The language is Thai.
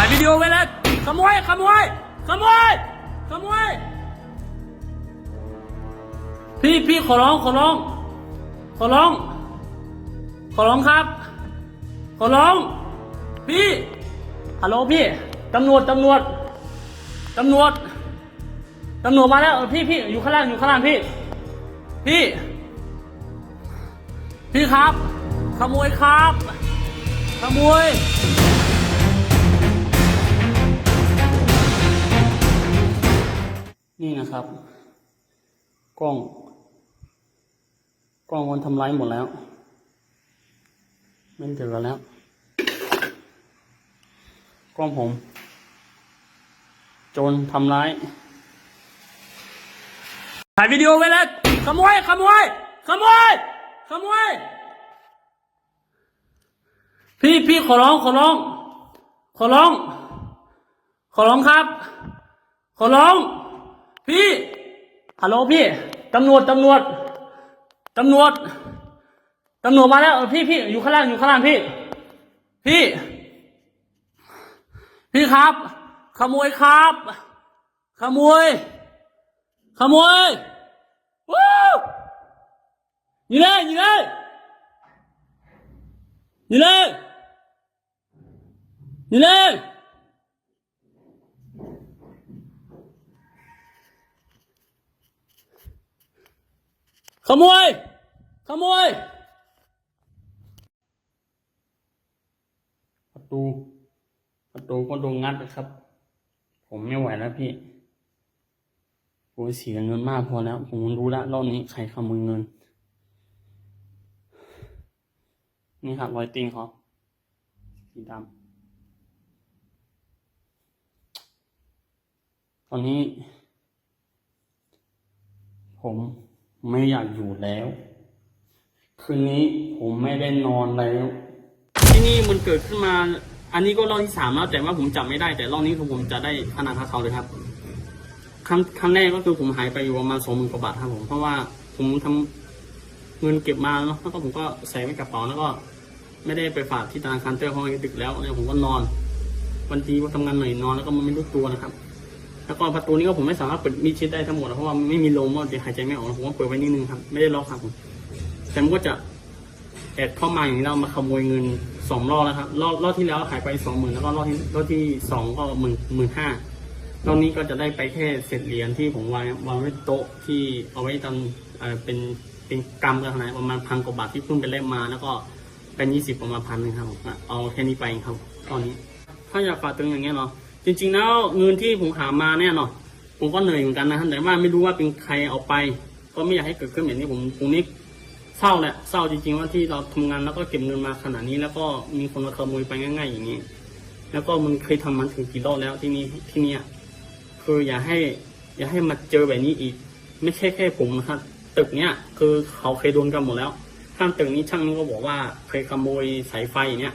ถ่ายวิดีโอไว้แล้วขโมยขโมยขโมยขโมยพี่พี่ขอร้องขอร้อง ขอร้อง ขอร้องครับ ขอร้อง พี่ฮัลโหลพี่ตำรวจตำรวจตำรวจตำรวจมาแล้วพี่พี่อยู่ข้างล่างอยู่ข้างล่างพี่ พี่ พี่ครับ ขโมยครับ ขโมย นี่นะครับ กล้อง กล้องมันทำร้ายหมดแล้ว ไม่เหลือแล้ว กล้องผม โจรทำร้ายถ่ายวิดีโอไว้แล้วขโมยขโมยขโมยขโมยพี่พี่ขอร้องขอร้อง ขอร้อง ขอร้องครับ ขอร้อง พี่ฮัลโหลพี่ตำรวจตำรวจตำรวจตำรวจมาแล้วพี่พี่อยู่ข้างล่างอยู่ข้างล่างพี่ พี่ พี่ครับ ขโมยครับ ขโมย ขโมยวู้ยิงเลยยิงเลยยิงเลยยิงเลย ขโมย ขโมย ประตู ประตูก็โดนงัดนะครับ ผมไม่ไหวแล้วพี่ผมเสียเงินมากพอแล้ว ผมรู้แล้วรอบนี้ใครขโมยเงิน นี่ครับรอยตีนเขาสีดำตอนนี้ ผม ไม่อยากอยู่แล้ว คืนนี้ผมไม่ได้นอนแล้ว ที่นี่มันเกิดขึ้นมา อันนี้ก็รอบที่สามแล้ว แต่ว่าผมจับไม่ได้ แต่รอบนี้คือผมจะได้ขนาดค่าเขาเลยครับครั้งครั้งแรกก็คือผมหายไปอยู่ประมาณสองหมื่นกว่าบาทครับผมเพราะว่าผมทำเงินเก็บมาเนาะแล้วก็ผมก็ใส่ไว้กระเป๋าแล้วก็ ไม่ได้ไปฝากที่ธนาคารเตอร์เพราะว่าดึกแล้วเนี่ยผมก็นอนวันทีว่าทำงานหน่อยนอนแล้วก็มันไม่รู้ตัวนะครับ แล้วก็ประตูนี้ก็ผมไม่สามารถเปิดมิดชิดได้ทั้งหมดเพราะว่าไม่มีลมว่าเดี๋ยวหายใจไม่ออกผมก็เปิดไว้นิดนึงครับไม่ได้ล็อกครับผมแต่มันก็จะแอบเข้ามาอย่างนี้เรามาขโมยเงินสองรอบแล้วครับรอบรอบที่แล้วหายไปสองหมื่นแล้วก็รอบที่รอบที่สองก็หมื่นหมื่นห้ารอบนี้ก็จะได้ไปแค่เศษเหรียญที่ผมวางวางไว้โต๊ะที่เอาไว้ทำเออเป็นเป็นกรรมกันนาดประมาณพันกว่าบาทที่เพิ่งไปเล่มมา แล้วก็เป็นยี่สิบประมาณพันหนึ่งครับผมเอาแค่นี้ไปครับ ตอนนี้ ถ้าอยากฝากตึงอย่างเงี้ยเนาะ จริงๆแล้วเงินที่ผมหามาเนี่ยเนาะผมก็เหนื่อยเหมือนกันนะแต่ว่าไม่รู้ว่าเป็นใครเอาไป ก็ไม่อยากให้เกิดขึ้นแบบนี้ผมผมนี่เศร้าแหละเศร้าจริงๆว่าที่เราทำงานแล้วก็เก็บเงินมาขนาดนี้ แล้วก็มีคนมาขโมยไปง่าย ๆ อย่างนี้ แล้วก็มันเคยทำมันถึงกี่รอบแล้วที่นี่ที่เนี่ยคืออย่าให้ อย่าให้มาเจอแบบนี้อีก ไม่ใช่แค่ผมนะครับตึกเนี้ยคือเขาเคยโดนกันหมดแล้วข้างตึกนี้ช่างนี้ก็บอกว่าเคยขโมยสายไฟเนี้ย